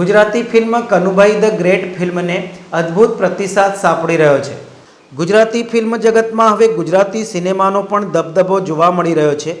Gujarati film Kanubhai the great ફિલ્મને અદ્ભુત પ્રતિસાદ સાંપડી રહ્યો છે. ગુજરાતી ફિલ્મ જગતમાં હવે ગુજરાતી સિનેમાનો પણ દબદબો જોવા મળી રહ્યો છે.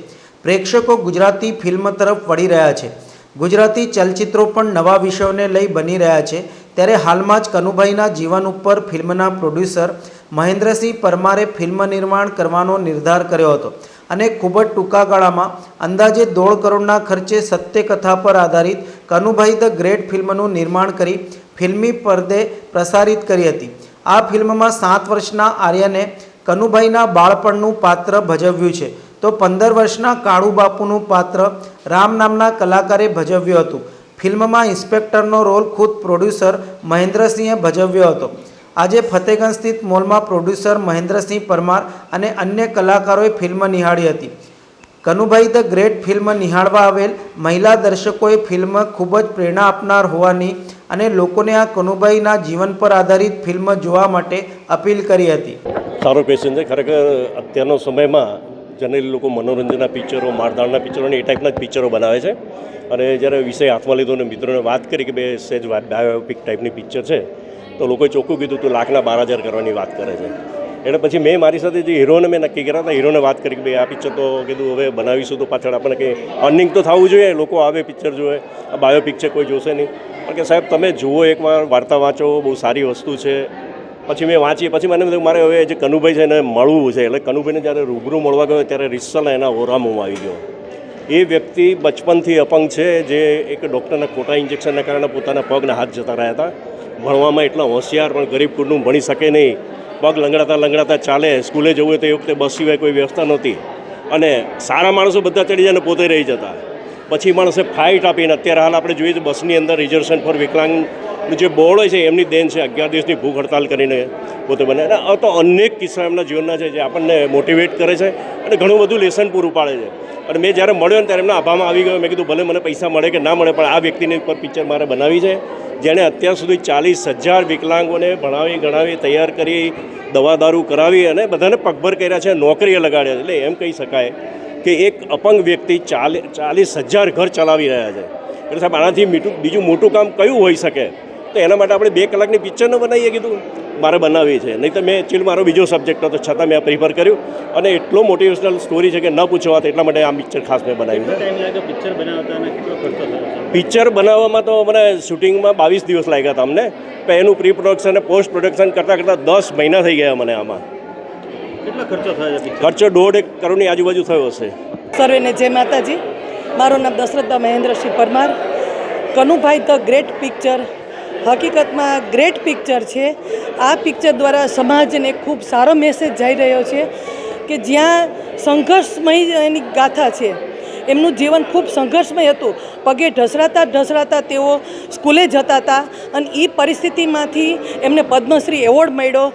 પ્રેક્ષકો ગુજરાતી ફિલ્મ તરફ વળી રહ્યા છે. ગુજરાતી ચલચિત્રો પણ નવા વિષયોને લઈ બની રહ્યા છે. ત્યારે હાલમાં જ કનુભાઈના જીવન ઉપર ફિલ્મના પ્રોડ્યુસર મહેન્દ્રસિંહ પરમારે ફિલ્મ નિર્માણ કરવાનો નિર્ધાર કર્યો હતો અને ખૂબ જ ટૂંકા ગાળામાં અંદાજે દોઢ કરોડના ખર્ચે સત્યકથા પર આધારિત કનુભાઈ ધ ગ્રેટ ફિલ્મનું નિર્માણ કરી ફિલ્મી પડદે પ્રસારિત કરી હતી. આ ફિલ્મમાં સાત વર્ષના આર્યને કનુભાઈના બાળપણનું પાત્ર ભજવ્યું છે. તો પંદર વર્ષના કાળુ બાપુનું પાત્ર રામ નામના કલાકારે ભજવ્યું હતું. ફિલ્મમાં ઇન્સ્પેક્ટરનો રોલ ખુદ પ્રોડ્યુસર મહેન્દ્રસિંહે ભજવ્યો હતો. આજે ફતેગંજ સ્થિત મોલમાં પ્રોડ્યુસર મહેન્દ્રસિંહ પરમાર અને અન્ય કલાકારોએ ફિલ્મ નિહાળી હતી. કનુભાઈ ધ ગ્રેટ ફિલ્મ નિહાળવા આવેલ. મહિલા દર્શકોએ ફિલ્મ ખૂબ જ પ્રેરણા આપનાર હોવાની અને લોકોને આ કનુભાઈના જીવન પર આધારિત ફિલ્મ જોવા માટે અપીલ કરી હતી. સારો ક્વેશ્ચન છે. ખરેખર અત્યારના સમયમાં જનરલી લોકો મનોરંજનના પિક્ચરો મારધાડના પિક્ચરો અને એ ટાઈપના જ પિક્ચરો બનાવે છે. અને જ્યારે વિષય હાથમાં લીધો અને મિત્રોને વાત કરી કે બે સેજ બાયોપિક ટાઈપની પિક્ચર છે, તો લોકોએ ચોખ્ખું કીધું તું લાખના બાર હજાર કરવાની વાત કરે છે. એટલે પછી મેં મારી સાથે જે હીરોને મેં નક્કી કર્યા હતા, હીરોને વાત કરી કે ભાઈ આ પિક્ચર તો કીધું, હવે બનાવીશું તો પાછળ આપણને કંઈ અર્નિંગ તો થવું જોઈએ, લોકો આવે પિક્ચર જોવે, આ બાયો પિક્ચર કોઈ જોશે નહીં. પણ કે સાહેબ, તમે જુઓ એકવાર વાર્તા વાંચો, બહુ સારી વસ્તુ છે. પછી મેં વાંચી પછી મને બધું, મારે હવે જે કનુભાઈ છે એને મળવું છે, એટલે કનુભાઈને જ્યારે રૂબરૂ મળવા ગયો, ત્યારે રિસલ એના ઓરામોમાં આવી ગયો. એ વ્યક્તિ બચપનથી અપંગ છે, જે એક ડૉક્ટરના ખોટા ઇન્જેક્શનના કારણે પોતાના પગના હાથ જતા રહ્યા હતા. ભણવામાં એટલા હોશિયાર, પણ ગરીબ કુટુંબ ભણી શકે નહીં. પગ લંગડાતા લંગડાતા ચાલે, સ્કૂલે જવું હોય તો એ વખતે બસ સિવાય કોઈ વ્યવસ્થા નહોતી. અને સારા માણસો બધા ચડી જાય પોતે રહી જતા. પછી માણસે ફાઇટ આપીને અત્યારે હાલ આપણે જોઈએ તો બસની અંદર રિઝર્વેશન ફોર વિકલાંગનું જે બોર્ડ હોય છે એમની દેન છે, અગિયાર દિવસની ભૂખ હડતાલ કરીને પોતે બને. અને તો અનેક કિસ્સા એમના જીવનના છે જે આપણને મોટિવેટ કરે છે અને ઘણું બધું લેસન પૂરું પાડે છે. અને મેં જ્યારે મળ્યો ને ત્યારે એમના આભામાં આવી ગયો. મેં કીધું, ભલે મને પૈસા મળે કે ના મળે, પણ આ વ્યક્તિની ઉપર પિક્ચર મારે બનાવી છે. જેણે અત્યાર સુધી ચાલીસ હજાર વિકલાંગોને ભણાવી, ગણાવી, તૈયાર કરી દવા દારૂ કરાવી અને બધાને પગભર કર્યા છે, નોકરીએ લગાડ્યા છે. એટલે એમ કહી શકાય કે એક અપંગ વ્યક્તિ ચાલી, ચાલીસ હજાર ઘર ચલાવી રહ્યા છે. એટલે સાહેબ, આનાથી બીજું મોટું કામ કયું હોઈ શકે? તો એના માટે આપણે બે કલાકની પિક્ચર ન બનાવીએ કીધું. મારે બનાવી છે. નહીં તો મેં એકચ્યુઅલી મારો બીજો સબ્જેક્ટ હતો છતાં મેં આ પ્રિફર કર્યું. અને એટલો મોટિવેશનલ સ્ટોરી છે કે ન પૂછવા વાત એટલા માટે આ પિક્ચર ખાસ મેં બનાવ્યું છે. પિક્ચર બનાવવામાં તો મને શૂટિંગમાં બાવીસ દિવસ લાગ્યા હતા અમને. પણ એનું પ્રી પ્રોડક્શન અને પોસ્ટ પ્રોડક્શન કરતાં કરતાં દસ મહિના થઈ ગયા મને આમાં. કેટલો ખર્ચો થયો છે ખર્ચો દોઢ એક કરોડની આજુબાજુ થયો હશે. સર્વેને જય માતાજી. મારું નામ Dasharathba Mahendrasinh Parmar. Kanubhai the great picture હકીકતમાં ગ્રેટ પિક્ચર છે. આ પિક્ચર દ્વારા સમાજને ખૂબ સારો મેસેજ જઈ રહ્યો છે કે જ્યાં સંઘર્ષમય એની ગાથા છે, એમનું જીવન ખૂબ સંઘર્ષમય હતું. પગે ઢસડાતા ઢસડાતા તેઓ સ્કૂલે જતા હતા અને એ પરિસ્થિતિમાંથી એમને પદ્મશ્રી એવોર્ડ મળ્યો.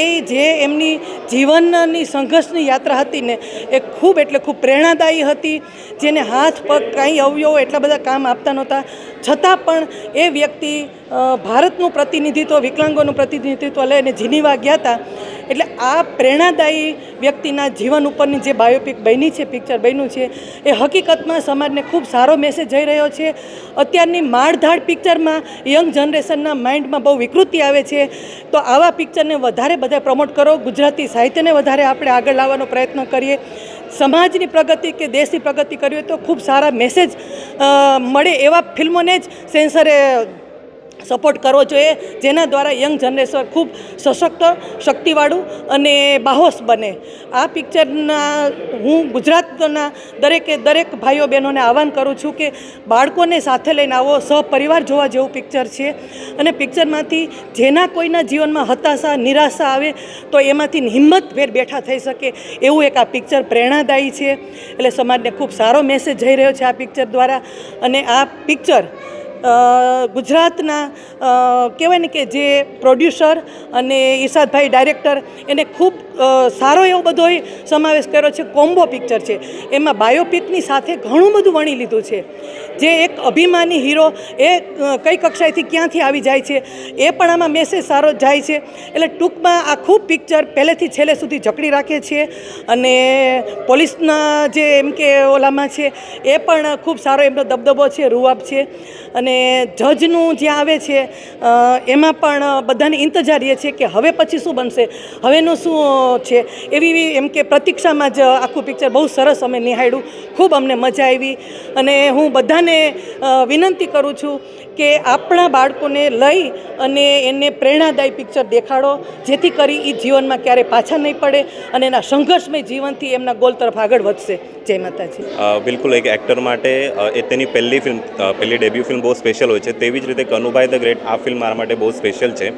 એ જે એમની જીવનની સંઘર્ષની યાત્રા હતી ને, એ ખૂબ એટલે ખૂબ પ્રેરણાદાયી હતી. જેને હાથ પગ કાંઈ અવયવો એટલા બધા કામ આપતા નહોતા. છતાં પણ એ વ્યક્તિ ભારતનું પ્રતિનિધિત્વ, વિકલાંગોનું પ્રતિનિધિત્વ લઈને જીનીવા ગયા હતા. એટલે આ પ્રેરણાદાયી વ્યક્તિના જીવન ઉપરની જે બાયોપિક બની છે પિક્ચર બન્યું છે, એ હકીકતમાં સમાજને ખૂબ સારો મેસેજ જઈ રહ્યો છે. અત્યારની માળધાડ પિક્ચરમાં યંગ જનરેશનના માઇન્ડમાં બહુ વિકૃતિ આવે છે. તો આવા પિક્ચરને વધારે બધા પ્રમોટ કરો. ગુજરાતી સાહિત્યને વધારે આપણે આગળ લાવવાનો પ્રયત્ન કરીએ. સમાજની પ્રગતિ કે દેશની પ્રગતિ કરવી તો ખૂબ સારા મેસેજ મળે એવા ફિલ્મોને જ સેન્સરે સપોર્ટ કરવો જોઈએ, જેના દ્વારા યંગ જનરેશન ખૂબ સશક્ત શક્તિવાળું અને બાહોશ બને. આ પિક્ચરના હું ગુજરાતના દરેકે દરેક ભાઈઓ બહેનોને આહવાન કરું છું કે બાળકોને સાથે લઈને આવો સહપરિવાર જોવા જેવું પિક્ચર છે. અને પિક્ચરમાંથી જેના કોઈના જીવનમાં હતાશા, નિરાશા આવે, તો એમાંથી હિંમતભેર બેઠા થઈ શકે એવું એક આ પિક્ચર પ્રેરણાદાયી છે. એટલે સમાજને ખૂબ સારો મેસેજ જઈ રહ્યો છે આ પિક્ચર દ્વારા. અને આ પિક્ચર ગુજરાતના કહેવાય ને કે જે પ્રોડ્યુસર અને ઈશાદભાઈ ડાયરેક્ટર, એને ખૂબ સારો એવો બધો સમાવેશ કર્યો છે, કોમ્બો પિક્ચર છે. એમાં બાયોપિકની સાથે ઘણું બધું વણી લીધું છે. જે એક અભિમાની હીરો એ કઈ કક્ષાએથી ક્યાંથી આવી જાય છે, એ પણ આમાં મેસેજ સારો જાય છે. એટલે ટૂંકમાં આખું પિક્ચર પહેલેથી છેલ્લે સુધી જકડી રાખે છે અને પોલીસના જે એમ કે ઓલામાં છે, એ પણ ખૂબ સારો એમનો દબદબો છે, રૂઆબ છે. અને અને જજનું જે આવે છે એમાં પણ બધાને ઇંતજાર એ છે કે હવે પછી શું બનશે? હવેનું શું છે? એવી એમ કે પ્રતીક્ષામાં જ આખું પિક્ચર બહુ સરસ અમે નિહાળ્યું. ખૂબ અમને મજા આવી અને હું બધાને વિનંતી કરું છું કે આપણા બાળકોને લઈ અને એને પ્રેરણાદાયી પિક્ચર દેખાડો, જેથી કરી એ જીવનમાં ક્યારે પાછા નહીં પડે અને એના સંઘર્ષમય જીવનથી એમના ગોલ તરફ આગળ વધશે. જય માતાજી. બિલકુલ, એક એક્ટર માટે એ તેની પહેલી ફિલ્મ પહેલી ડેબ્યુ ફિલ્મ બહુ સ્પેશિયલ હોય છે. તેવી જ રીતે કનુભાઈ ધ ગ્રેટ આ ફિલ્મ મારા માટે બહુ સ્પેશિયલ છે.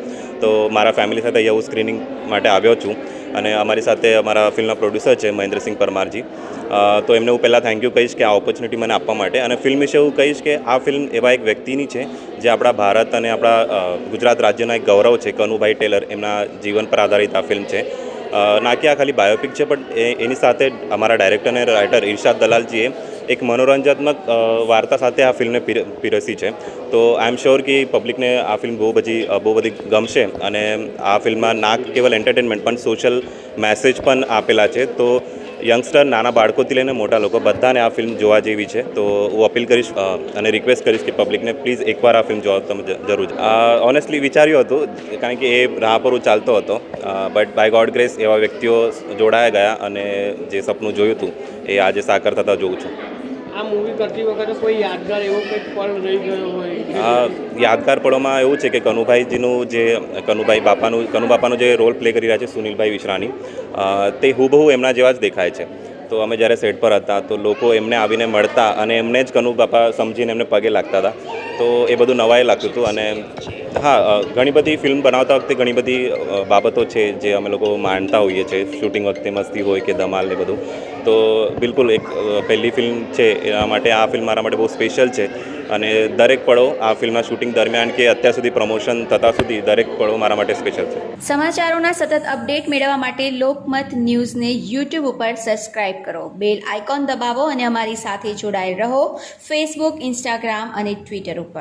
તો મારા ફેમિલી સાથે અહીંયા હું સ્ક્રીનિંગ માટે આવ્યો છું. અને અમારી સાથે અમારા ફિલ્મના પ્રોડ્યુસર છે મહેન્દ્રસિંહ પરમારજી. તો એમને હું પહેલાં થેન્ક યુ કહીશ કે આ ઓપોર્ચ્યુનિટી મને આપવા માટે અને ફિલ્મ વિશે હું કહીશ કે આ ફિલ્મ એવા એક વ્યક્તિની છે જે આપણા ભારત અને આપણા ગુજરાત રાજ્યના એક ગૌરવ છે, કનુભાઈ ટેલર. એમના જીવન પર આધારિત આ ફિલ્મ છે. ના કે આ ખાલી બાયોપિક છે, પણ એની સાથે અમારા ડાયરેક્ટર અને રાઇટર ઇરશાદ દલાલજીએ એક મનોરંજનાત્મક વાર્તા સાથે આ ફિલ્મને પીર- પીરસી છે. તો આઈ એમ શ્યોર કે પબ્લિકને આ ફિલ્મ બહુ બધી બહુ બધી ગમશે અને આ ફિલ્મમાં ના કેવલ એન્ટરટેનમેન્ટ પણ સોશિયલ મેસેજ પણ આપેલા છે. તો યંગસ્ટર નાના બાળકોથી લઈને મોટા લોકો બધાને આ ફિલ્મ જોવા જેવી છે. તો હું અપીલ કરીશ અને રિક્વેસ્ટ કરીશ કે પબ્લિકને પ્લીઝ એકવાર આ ફિલ્મ જોવા તમે જરૂર ઓનેસ્ટલી વિચાર્યું હતું, કારણ કે એ રાહ પર હું ચાલતો હતો બટ બાય ગોડ ગ્રેસ એવા વ્યક્તિઓ જોડાયા ગયા અને જે સપનું જોયું હતું, એ આજે સાકાર થતાં જોઉં છું. યાદગાર પળોમાં એવું છે કે કનુભાઈજીનું જે, કનુભાઈ બાપાનું, કનુ જે રોલ પ્લે કરી રહ્યા છે સુનિલભાઈ વિશ્રાની તે હુબહુ એમના જેવા જ દેખાય છે. તો અમે જ્યારે સેટ પર હતા, તો લોકો એમને આવીને મળતા અને એમને જ કનુ બાપા સમજીને એમને પગે લાગતા હતા. તો એ બધું નવાઈ લાગતું હતું અને હા ઘણી બધી ફિલ્મ બનાવતા વખતે ઘણી બધી બાબતો છે જે અમે લોકો માણતા હોઈએ છીએ. શૂટિંગ વખતે મસ્તી હોય કે ધમાલ ને બધું. તો બિલકુલ એક પહેલી ફિલ્મ છે એના માટે, આ ફિલ્મ મારા માટે બહુ સ્પેશિયલ છે. અને દરેક પળો આ ફિલ્મના શૂટિંગ દરમિયાન કે અત્યાર સુધી પ્રમોશન થતા સુધી દરેક પળો મારા માટે સ્પેશિયલ છે. સમાચારોના સતત અપડેટ મેળવવા માટે લોકમત ન્યૂઝને યુટ્યુબ ઉપર સબસ્ક્રાઇબ કરો. બેલ આઇકોન દબાવો અને અમારી સાથે જોડાયેલ રહો. ફેસબુક ઇન્સ્ટાગ્રામ અને ટ્વિટર ઉપર.